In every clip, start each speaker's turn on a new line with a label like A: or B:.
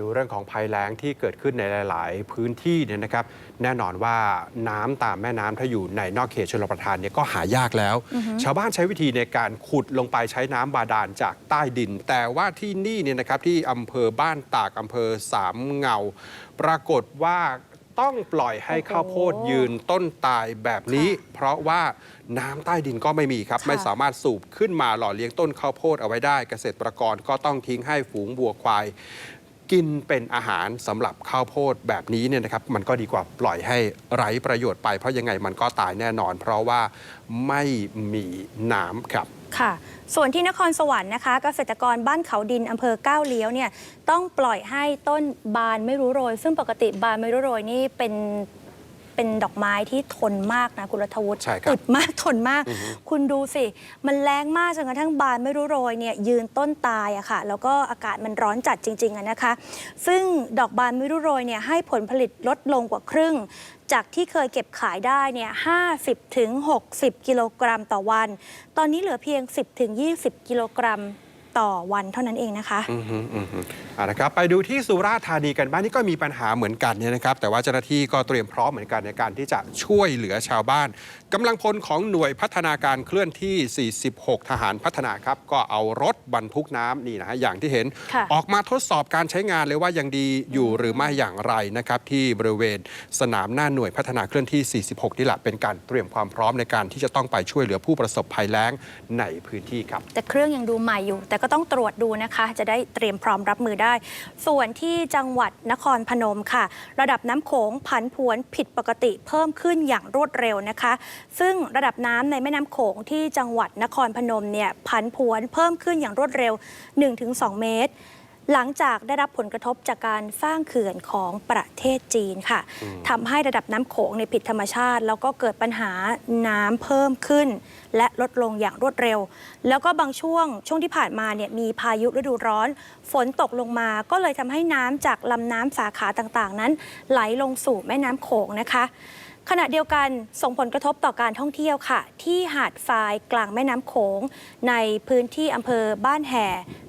A: ดูเรื่องของภัยแล้งที่เกิดขึ้นในหลาย ๆ พื้นที่เนี่ยนะครับ แน่นอนว่าน้ำตามแม่น้ำถ้าอยู่ในนอกเขตชลประทานเนี่ยก็หายากแล้ว ชาวบ้านใช้วิธีในการขุดลงไปใช้น้ำบาดาลจากใต้ดิน แต่ว่าที่นี่เนี่ยนะครับที่อำเภอบ้านตากอำเภอสามเงา ปรากฏว่าต้องปล่อยให้
B: โอ้โห
A: ข้าวโพดยืนต้นตายแบบนี้ เพราะว่าน้ำใต้ดินก็ไม่มีครับ
B: ค่ะ
A: ไม่สามารถสูบขึ้นมาหล่อเลี้ยงต้นข้าวโพดเอาไว้ได้ เกษตรกรก็ต้องทิ้งให้ฝูงวัวควาย กินเป็นอาหารสำหรับข้าวโพดแบบนี้เนี่ยนะครับมันก็ดีกว่าปล่อยให้ไร้ประโยชน์ไป เพราะยังไงมันก็ตายแน่นอน เพราะว่าไม่มีน้ำครับ
B: ค่ะ ส่วนที่นครสวรรค์นะคะเกษตรกรบ้านเขาดินอำเภอก้าวเลี้ยวเนี่ยต้องปล่อยให้ต้นบานไม่รู้โรย ซึ่งปกติบานไม่รู้โรยนี่เป็น เป็นดอกไม้ที่ทนมากนะคุณรัฐวุฒิ
A: ใช่ครับ
B: อึดมากทนมากคุณดูสิ มันแรงมากจนกระทั่งบานไม่รู้โรยเนี่ยยืนต้นตายอะค่ะ แล้วก็อากาศมันร้อนจัดจริงๆอะนะคะ ซึ่งดอกบานไม่รู้โรยเนี่ยให้ผลผลิตลดลงกว่าครึ่ง จากที่เคยเก็บขายได้เนี่ย50ถึง60 กิโลกรัมต่อวัน ตอนนี้เหลือเพียง 10ถึง20 กิโลกรัมต่อวันเท่านั้นเองนะคะ
A: อืมฮึอืมฮึอ่านะครับไปดูที่สุราษฎร์ธานีกันบ้างนี่ก็มีปัญหาเหมือนกันเนี่ยนะครับแต่ว่าเจ้าหน้าที่ก็เตรียมพร้อมเหมือนกันในการที่จะช่วยเหลือชาวบ้านกำลังพลของหน่วยพัฒนาการเคลื่อนที่ 46 ทหารพัฒนาครับ ก็เอารถบรรทุกน้ำนี่นะฮะอย่างที่เห็น
B: ค่ะ
A: ออกมาทดสอบการใช้งานเลยว่ายังดีอยู่หรือไม่อย่างไรนะครับที่บริเวณสนามหน้าหน่วยพัฒนาเคลื่อนที่ 46 นี่แหละเป็นการเตรียมความพร้อมในการที่จะต้องไปช่วยเหลือผู้ประสบภัยแล้งในพื้นที่ครับ
B: แต่เครื่องยังดูใหม่อยู่ แต่ก็ต้องตรวจดูนะคะ จะได้เตรียมพร้อมรับมือได้ ส่วนที่จังหวัดนครพนมค่ะ ระดับน้ำโขงผันผวนผิดปกติเพิ่มขึ้นอย่างรวดเร็วนะคะ ซึ่งระดับน้ำในแม่น้ำโขงที่จังหวัดนครพนมเนี่ยผันผวนเพิ่มขึ้นอย่างรวดเร็ว 1-2 เมตร หลังจากได้รับผลกระทบจากการสร้างเขื่อนของประเทศจีนค่ะทำให้ระดับน้ำโขงในยผิดธรรมชาติ แล้วก็เกิดปัญหาน้ำเพิ่มขึ้น และลดลงอย่างรวดเร็ว แล้วก็บางช่วงช่วงที่ผ่านมาเนี่ยมีพายุฤดูร้อน ฝนตกลงมาก็เลยทำให้น้ำจากลำน้ำสาขาต่างๆ นั้น ไหลลงสู่แม่น้ำโขงนะคะ ขณะเดียวกันส่งผลกระทบต่อการท่องเที่ยวค่ะ ที่หาดทรายกลางแม่น้ำโขง ในพื้นที่อำเภอบ้านแห่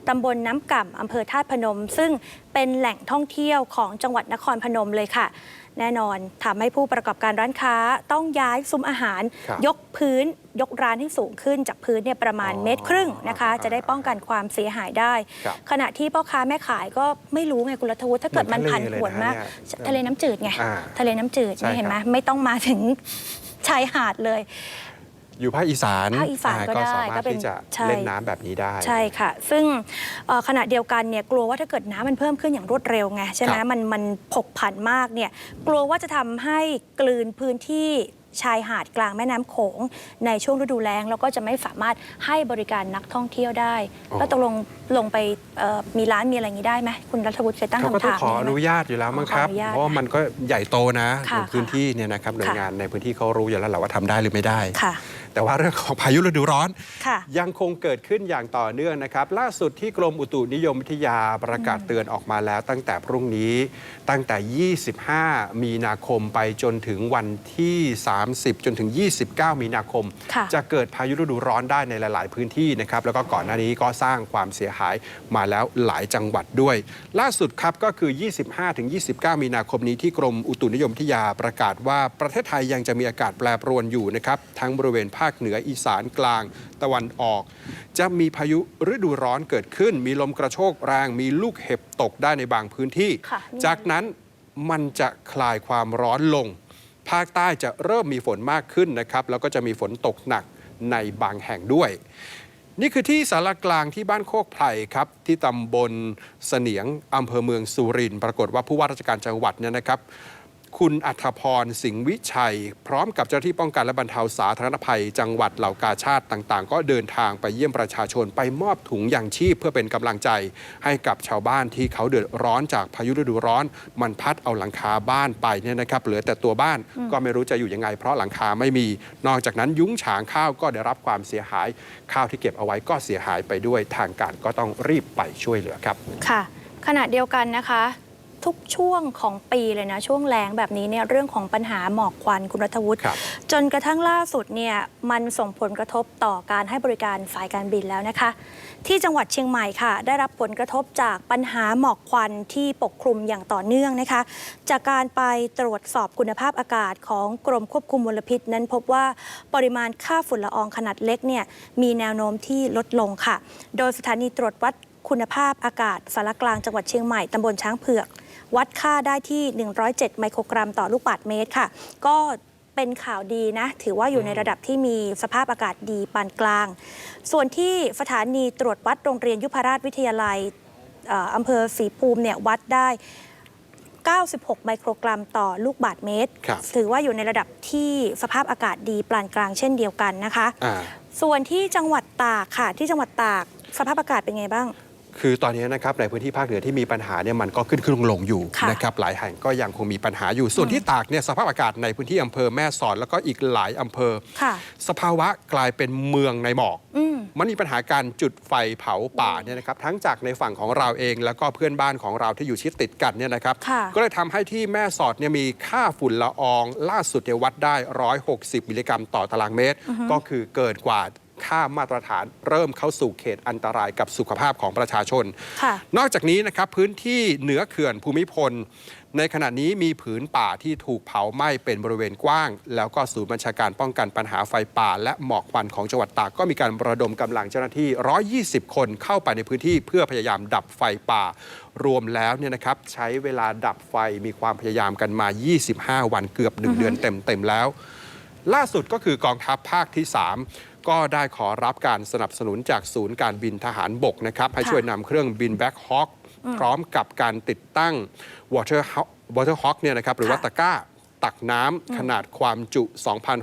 B: ตำบลน้ำก่ำอำเภอธาตุพนม ซึ่งเป็นแหล่งท่องเที่ยวของจังหวัดนครพนมเลยค่ะ แน่นอนทำให้ผู้ประกอบการร้านค้าต้องย้ายซุ้มอาหาร
A: ครับ
B: ยกพื้นยกร้านให้สูงขึ้นจากพื้นเนี่ยประมาณ
A: อ๋อ
B: เมตรครึ่งนะคะ จะได้ป้องกันความเสียหายได้
A: ครับ
B: ขณะที่พ่อค้าแม่ขายก็ไม่รู้ไงคุณรัฐวุฒิถ้าเกิดมัน
A: เหมือน
B: ผัน
A: ทะเล
B: ผวนมาก
A: เลยนะเนี่ย
B: ทะเลน้ำจืดไง
A: อ่า
B: ทะเลน้ำจืด
A: ใช่
B: นี่เห็นไหม
A: ครับ
B: ไม่ต้องมาถึงชายหาดเลย
A: อยู่ภาคอีสาน
B: ภาคอีสานก็ได้
A: สามาร
B: ก็
A: ถ
B: เป็น
A: ที่จะ
B: ใช่
A: เล่นน้ำแบบนี้ได้
B: ใช่ค่ะ ซึ่งเอ่อขณะเดียวกันเนี่ยกลัวว่าถ้าเกิดน้ำมันเพิ่มขึ้นอย่างรวดเร็วไงใช่ไหม
A: ครับ
B: มันมันผกผันมากเนี่ยกลัวว่าจะทำให้กลืนพื้นที่ชายหาดกลางแม่น้ำโขง ในช่วงฤดูแล้ง แล้วก็จะไม่สามารถให้บริการนักท่องเที่ยวได้
A: อ๋อ
B: แล้วตกลงลงไปเอ่อมีร้านมีอะไรอย่างนี้ได้ไหมคุณรัฐวุฒิเคยตั้ง
A: เขาก็
B: คำ
A: ต้อง
B: ถาม
A: ขออ
B: นี้ไหม
A: นุญาตอยู่แล้วมั้งครับ
B: ขออนุญาต
A: เพราะว่ามันก็ใหญ่โตนะ
B: ค่ะ
A: ในพื้นที่เนี่ยนะครับหน่วย
B: ค่ะ
A: งานในพื้นที่เขารู้อยู่แล้วแหละว่าทำได้หรือไม่ได้
B: ค่ะ
A: แต่ว่าเรื่องของพายุฤดูร้อน
B: ค่ะ
A: ยังคงเกิดขึ้นอย่างต่อเนื่องนะครับ ล่าสุดที่กรมอุตุนิยมวิทยาประกาศเตือนออกมาแล้ว ตั้งแต่พรุ่งนี้ตั้งแต่ 25 มีนาคมไปจนถึงวันที่ 30 จนถึง 29 มีนาคม
B: ค่ะ
A: จะเกิดพายุฤดูร้อนได้ในหลาย ๆ พื้นที่นะครับ แล้วก็ก่อนหน้านี้ก็สร้างความเสียหายมาแล้วหลายจังหวัดด้วย ล่าสุดครับก็คือ 25-29 มีนาคมนี้ที่กรมอุตุนิยมวิทยาประกาศว่าประเทศไทยยังจะมีอากาศแปรปรวนอยู่นะครับทั้งบริเวณภาคเหนืออีสานกลางตะวันออก จะมีพายุฤดูร้อนเกิดขึ้น มีลมกระโชกแรง มีลูกเห็บตกได้ในบางพื้นที่
B: ค่ะนี่
A: จากนั้นมันจะคลายความร้อนลง ภาคใต้จะเริ่มมีฝนมากขึ้นนะครับ แล้วก็จะมีฝนตกหนักในบางแห่งด้วย นี่คือที่สารกลางที่บ้านโคกไผ่ครับ ที่ตำบลเสนียงอำเภอเมืองสุรินทร์ปรากฏว่าผู้ว่าราชการจังหวัดเนี่ยนะครับ คุณอัธพรสิงห์วิชัย พร้อมกับเจ้าหน้าที่ป้องกันและบรรเทาสาธารณภัย จังหวัดเหล่ากาชาติต่างๆ ก็เดินทางไปเยี่ยมประชาชนไปมอบถุงยางชีพเพื่อเป็นกำลังใจ ให้กับชาวบ้านที่เขาเดือดร้อนจากพายุฤดูร้อน มันพัดเอาหลังคาบ้านไปเนี่ยนะครับเหลือแต่ตัวบ้านก็ไม่รู้จะอยู่ยังไง เพราะหลังคาไม่มี นอกจากนั้นยุ้งฉางข้าวก็ได้รับความเสียหาย ข้าวที่เก็บเอาไว้ก็เสียหายไปด้วยทางการก็ต้องรีบไปช่วยเหลือครับ
B: ค่ะขณะเดียวกันนะคะ ทุกช่วงของปีเลยนะ ช่วงแล้งแบบนี้เนี่ยเรื่องของปัญหาหมอกควันคุณรัฐวุฒิ
A: ครับ
B: จนกระทั่งล่าสุดเนี่ยมันส่งผลกระทบต่อการให้บริการสายการบินแล้วนะคะ ที่จังหวัดเชียงใหม่ค่ะ ได้รับผลกระทบจากปัญหาหมอกควันที่ปกคลุมอย่างต่อเนื่องนะคะ จากการไปตรวจสอบคุณภาพอากาศของกรมควบคุมมลพิษ นั้นพบว่าปริมาณค่าฝุ่นละอองขนาดเล็กเนี่ยมีแนวโน้มที่ลดลงค่ะ โดยสถานีตรวจวัดคุณภาพอากาศสารกลางจังหวัดเชียงใหม่ตำบลช้างเผือก วัดค่าได้ที่ 107 ไมโครกรัมต่อลูกบาศก์เมตรค่ะ ก็เป็นข่าวดีนะ ถือว่าอยู่ในระดับที่มีสภาพอากาศดีปานกลาง ส่วนที่สถานีตรวจวัดโรงเรียนยุพราชวิทยาลัยเอ่ออำเภอศรีภูมิเนี่ยวัดได้ 96 ไมโครกรัมต่อลูกบาศก์เมตร
A: ครับ
B: ถือว่าอยู่ในระดับที่สภาพอากาศดีปานกลางเช่นเดียวกันนะคะ
A: อ่า
B: ส่วนที่จังหวัดตากค่ะที่จังหวัดตากสภาพอากาศเป็นไงบ้าง
A: คือตอนนี้นะครับในพื้นที่ภาคเหนือที่มีปัญหาเนี่ยมันก็ขึ้นขึ้นลงลงอยู่
B: ค่ะ
A: นะครับหลายแห่งก็ยังคงมีปัญหาอยู่ ส่วนที่ตากเนี่ยสภาพอากาศในพื้นที่อำเภอแม่สอดแล้วก็อีกหลายอำเภอ
B: ค่ะ
A: สภาวะกลายเป็นเมืองในหมอก
B: อืม
A: มันมีปัญหาการจุดไฟเผาป่าเนี่ยนะครับทั้งจากในฝั่งของเราเอง แล้วก็เพื่อนบ้านของเราที่อยู่ชิดติดกันเนี่ยนะครับ
B: ค่ะ
A: ก็เลยทำให้ที่แม่สอดเนี่ยมีค่าฝุ่นละออง ล่าสุดเนี่ยวัดได้ 160 มิลลิกรัมต่อตารางเมตร ก็คือเกินกว่า ค่ามาตรฐานเริ่มเข้าสู่เขตอันตรายกับสุขภาพของประชาชน
B: ค่ะ
A: นอกจากนี้นะครับพื้นที่เหนือเขื่อนภูมิพล ในขณะนี้มีผืนป่าที่ถูกเผาไหม้เป็นบริเวณกว้าง แล้วก็ศูนย์บัญชาการป้องกันปัญหาไฟป่า และหมอกควันของจังหวัดตากก็มีการระดมกำลังเจ้าหน้าที่ 120 คนเข้าไปในพื้นที่เพื่อพยายามดับไฟป่า รวมแล้วเนี่ยนะครับใช้เวลาดับไฟมีความพยายามกันมา 25 วันเกือบ 1 เดือนเต็มๆแล้ว ล่าสุดก็คือกองทัพภาคที่ 3 ก็ได้ขอรับการสนับสนุนจากศูนย์การบินทหารบกนะครับ ให้
B: ค่ะ
A: ช่วยนำเครื่องบินแบ็คฮอ k พร้อมกับการติดตั้ง Water Hawk Water Hawk เนี่ยนะครับหรือว่า
B: ค่ะ
A: ตะกร้าตักน้ำขนาดความจุ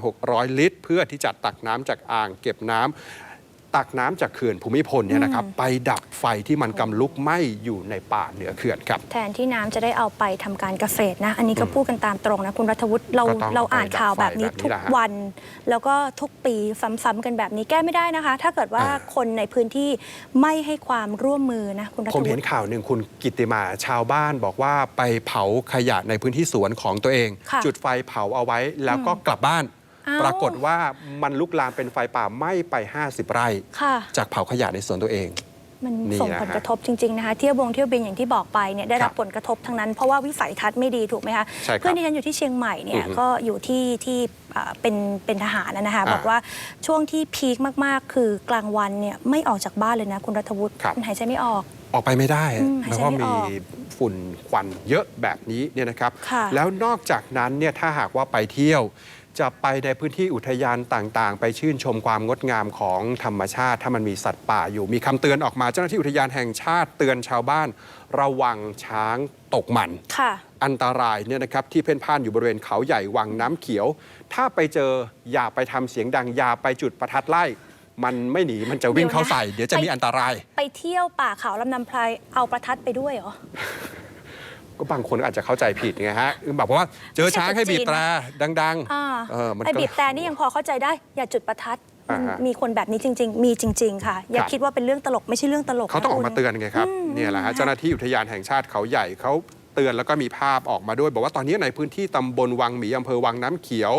A: 2,600 ลิตร เพื่อที่จะตักน้ำจากอ่างเก็บน้ำ ตักน้ำจากเขื่อนภูมิพลเนี่ยนะครับไปดับไฟที่มันกำลุกไหม้อยู่ในป่าเหนือเขื่อนครับ
B: แทนที่น้ำจะได้เอาไปทำการเกษตรนะ อันนี้ก็พูดกันตามตรงนะ คุณรัฐวุฒิเรา
A: ก็ต้อง
B: เราอ่านข่าวแบบนี้
A: ไปดับไฟแบบนี้
B: ทุก
A: แหละฮะ
B: วัน แล้วก็ทุกปีซ้ำๆกันแบบนี้แก้ไม่ได้นะคะ ถ้าเกิดว่า
A: อ่า
B: คนในพื้นที่ไม่ให้ความร่วมมือนะคุณรัฐ
A: ผม
B: วุ
A: เห็น
B: ฒิ
A: ข่าวหนึ่งคุณกิตติมาชาวบ้านบอกว่าไปเผาขยะในพื้นที่สวนของตัวเอง
B: ค่ะ
A: จุดไฟเผาเอาไว้แล้วก็กลับบ้าน
B: อ้าว
A: ปรากฏว่ามันลุกลามเป็นไฟป่าไหม้ไป 50 ไร่
B: ค่ะ
A: จากเผาขยะในสวนตัวเอง
B: มัน
A: นี่
B: ส่ง
A: นะ
B: ผล
A: ฮะ
B: กระทบจริง ๆ นะคะ เที่ยวบงเที่ยวบินอย่างที่บอกไปเนี่ยได้รับ
A: ครับ
B: ผลกระทบทั้งนั้น เพราะว่าวิสัยทัศน์ไม่ดีถูกไหมคะ
A: ใช่ครับ
B: เพื่อนที่ฉันอยู่ที่เชียงใหม่เนี่
A: อื
B: ย
A: อฮึ
B: ก็อยู่ที่ที่อ่าเป็นเป็นทหารนะนะคะ
A: อ่า
B: บอกว่าช่วงที่พีคมากๆ คือกลางวันเนี่ยไม่ออกจากบ้านเลยนะ คุณรัฐวุฒิ
A: ครับ
B: มันหายใจไม่ออก
A: ออกไปไม่ได้
B: อืม
A: เพราะว่า
B: หายใจไม่
A: มี
B: ออก
A: ฝุ่นควันเยอะแบบนี้เนี่ยนะครับ
B: ค่ะ
A: แล้วนอกจากนั้นเนี่ยถ้าหากว่าไปเที่ยว จะไปในพื้นที่อุทยานต่างๆ ไปชื่นชมความงดงามของธรรมชาติ ถ้ามันมีสัตว์ป่าอยู่ มีคำเตือนออกมาเจ้าหน้าที่อุทยานแห่งชาติเตือนชาวบ้าน ระวังช้างตกมัน
B: ค่ะ
A: อันตรายเนี่ยนะครับที่เพ่นพ่านอยู่บริเวณเขาใหญ่วังน้ำเขียว ถ้าไปเจออย่าไปทำเสียงดังอย่าไปจุดประทัดไล่มันไม่หนี มันจะวิ่งเข้าใส่ เดี๋ยวจะมีอันตราย
B: ไปเที่ยวป่าเขาลำนำไพรเอาประทัดไปด้วยเหรอ
A: ก็บางคนอาจจะเข้าใจผิดไงฮะคือแบบว่าเจอช้างให้บีบแตรดัง
B: อ่า
A: ๆเออมัน
B: ไอ้
A: ก็
B: บีบแต่นี่ยังพอเข้าใจได้ อย่าจุดประทัด
A: อ่าฮะ
B: มีคนแบบนี้จริง ๆ มีจริง ๆ ค่ะ อย่า
A: ครับ
B: คิดว่าเป็นเรื่องตลกไม่ใช่เรื่องตลก
A: เขาต้องออกมา
B: คุณ
A: เตือนไงครับเนี่ยแหละฮะเจ้าหน้าที่อุทยานแห่งชาติเขาใหญ่เขาเตือนแล้วก็มีภาพออกมาด้วย บอกว่าตอนนี้ในพื้นที่ตำบลวังหมีอำเภอวังน้ำเขียว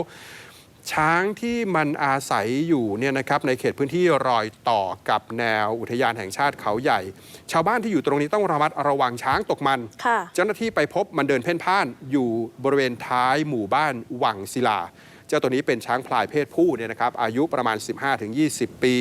A: ช้างที่มันอาศัยอยู่เนี่ยนะครับในเขตพื้นที่รอยต่อกับแนวอุทยานแห่งชาติเขาใหญ่ ชาวบ้านที่อยู่ตรงนี้ต้องระมัดระวังช้างตกมัน
B: ค่ะ
A: เจ้าหน้าที่ไปพบมันเดินเพ่นพ่านอยู่บริเวณท้ายหมู่บ้านวังศิลา เจ้าตัวนี้เป็นช้างพลายเพศผู้เนี่ยนะครับอายุประมาณ 15-20 ปี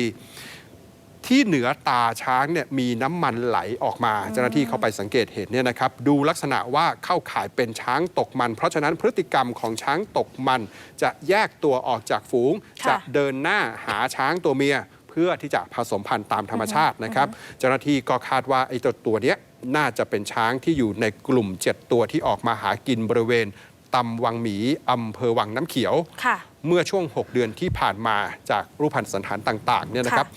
A: ที่เหนือตาช้างเนี่ยมีน้ำมันไหลออกมา เจ้าหน้าที่เข้าไปสังเกตเห็นเนี่ยนะครับดูลักษณะว่าเข้าข่ายเป็นช้างตกมัน เพราะฉะนั้นพฤติกรรมของช้างตกมัน จะแยกตัวออกจากฝูง
B: ค่ะ
A: จะเดินหน้าหาช้างตัวเมีย เพื่อที่จะผสมพันธุ์ตามธรรมชาตินะครับ เจ้าหน้าที่ก็คาดว่าไอ้ตัวตัวเนี้ยน่าจะเป็นช้างที่อยู่ในกลุ่ม 7 ตัวที่ออกมาหากินบริเวณตำวังหมีอำเภอวังน้ำเขียว
B: ค่ะ
A: เมื่อช่วง 6 เดือนที่ผ่านมาจากรูปพันธสันฐานต่าง ๆ เนี่ยนะครับ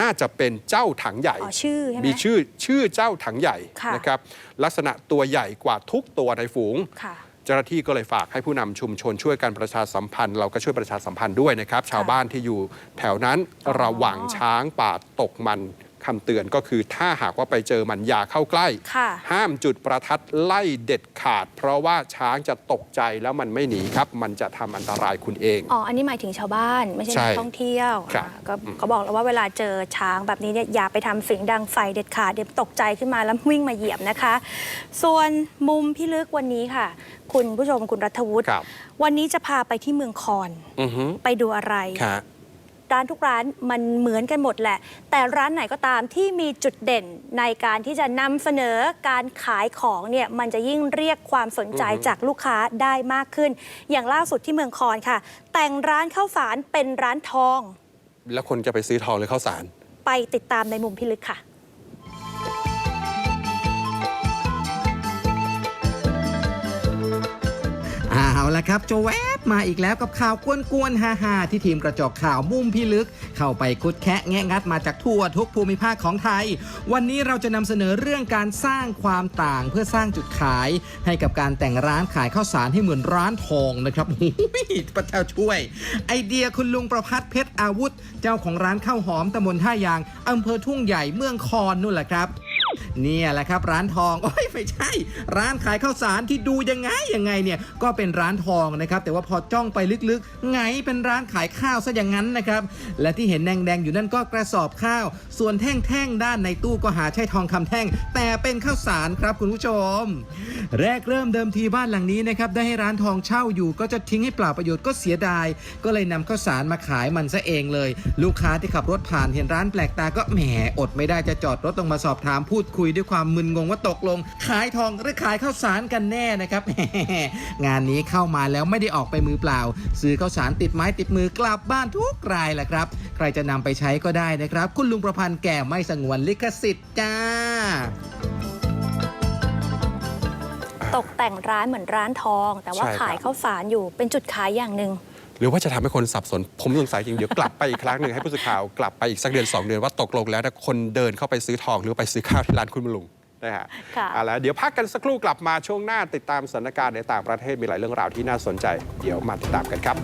A: น่าจะเป็นเจ้าถังใหญ่
B: อ๋อชื่อใช่ไหม
A: มีชื่อชื่อเจ้าถังใหญ่
B: ค่ะ
A: นะครับลักษณะตัวใหญ่กว่าทุกตัวในฝูง
B: ค่ะ
A: เจ้าหน้าที่ก็เลยฝากให้ผู้นำชุมชนช่วยกันประชาสัมพันธ์ เราก็ช่วยประชาสัมพันธ์ด้วยนะครับ ชาวบ้านที่อยู่แถวนั้นระวังช้างป่าตกมัน คำเตือนก็คือถ้าหากว่าไปเจอมันอย่าเข้าใกล้
B: ค่ะ
A: ห้ามจุดประทัดไล่เด็ดขาด เพราะว่าช้างจะตกใจแล้วมันไม่หนีครับ มันจะทำอันตรายคุณเอง
B: อ๋ออันนี้หมายถึงชาวบ้านไม่ใช่
A: ใช่
B: นักท่องเที่ยว
A: ครับ
B: อ่าก็เขาบอกแล้วว่าเวลาเจอช้างแบบนี้เนี่ยอย่าไปทำเสียงดังไฟเด็ดขาดเดี๋ยวตกใจขึ้นมาแล้ววิ่งมาเหยียบนะคะ ส่วนมุมพี่ลึกวันนี้ค่ะ คุณผู้ชมคุณรัฐวุฒิ
A: ครับ
B: วันนี้จะพาไปที่เมืองคอน
A: อือฮึ
B: ไปดูอะไร
A: ค่ะ
B: ร้านทุกร้านมันเหมือนกันหมดแหละ แต่ร้านไหนก็ตามที่มีจุดเด่นในการที่จะนำเสนอการขายของเนี่ยมันจะยิ่งเรียกความสนใจ
A: อือฮึ
B: จากลูกค้าได้มากขึ้น อย่างล่าสุดที่เมืองคอนค่ะ แต่งร้านข้าวสารเป็นร้านทอง
A: แล้วคนจะไปซื้อทองหรือข้าวสาร
B: ไปติดตามในมุมพิลึกค่ะ
C: เอาละครับจะแวบ มาอีกแล้วกับข่าวกวนๆฮาๆที่ทีมกระจกข่าวมุมพิลึก เข้าไปคุดแคะแงะงัดมาจากทั่วทุกภูมิภาคของไทย วันนี้เราจะนำเสนอเรื่องการสร้างความต่างเพื่อสร้างจุดขาย ให้กับการแต่งร้านขายข้าวสารให้เหมือนร้านทองนะครับโอ้ยพระเจ้าช่วย ไอเดียคุณลุงประพัฒเพชรอาวุธ เจ้าของร้านข้าวหอมตำบลท่ายางอำเภอทุ่งใหญ่เมืองคอนนู่นแหละครับ เนี่ยแหละครับร้านทองโอ้ยไม่ใช่ ร้านขายข้าวสารที่ดูยังไงยังไงเนี่ยก็เป็นร้านทองนะครับแต่ว่าพอจ้องไปลึกๆ ไงเป็นร้านขายข้าวซะอย่างนั้นนะครับและที่เห็นแดงๆอยู่นั่นก็กระสอบข้าว ส่วนแท่งๆด้านในตู้ก็หาใช่ทองคำแท่ง แต่เป็นข้าวสารครับคุณผู้ชม แรกเริ่มเดิมทีบ้านหลังนี้นะครับได้ให้ร้านทองเช่าอยู่ก็จะทิ้งให้เปล่าประโยชน์ก็เสียดาย ก็เลยนำข้าวสารมาขายมันซะเองเลย ลูกค้าที่ขับรถผ่านเห็นร้านแปลกตาก็แหมอดไม่ได้จะจอดรถลงมาสอบถามพูดคุยด้วยความมึนงงว่าตกลง ขายทองหรือขายข้าวสารกันแน่นะครับ งานนี้เข้ามาแล้วไม่ได้ออกไปมือเปล่า ซื้อข้าวสารติดไม้ติดมือกลับบ้านทุกรายแหละครับ ใครจะนำไปใช้ก็ได้นะครับ คุณลุงประพันธ์แก่ไม่สงวนลิขสิทธิ์จ้า
B: ตกแต่งร้านเหมือนร้านทอง แต่ว่า
A: ใช่ครับ
B: ขายข้าวสารอยู่เป็นจุดขายอย่างหนึ่ง
A: หรือว่าจะทำให้คนสับสน ผมสงสัยจริงเดี๋ยวกลับไปอีกครั้งหนึ่งให้ผู้สื่อข่าวกลับไปอีกสักเดือน 2 เดือนว่าตกลงแล้วนะคนเดินเข้าไปซื้อทองหรือไปซื้อข้าวที่ร้านคุณลุงนะฮะ
B: ค่ะ
A: เอาละเดี๋ยวพักกันสักครู่กลับมาช่วงหน้าติดตามสถานการณ์ในต่างประเทศมีหลายเรื่องราวที่น่าสนใจ เดี๋ยวมาติดตามกันครับ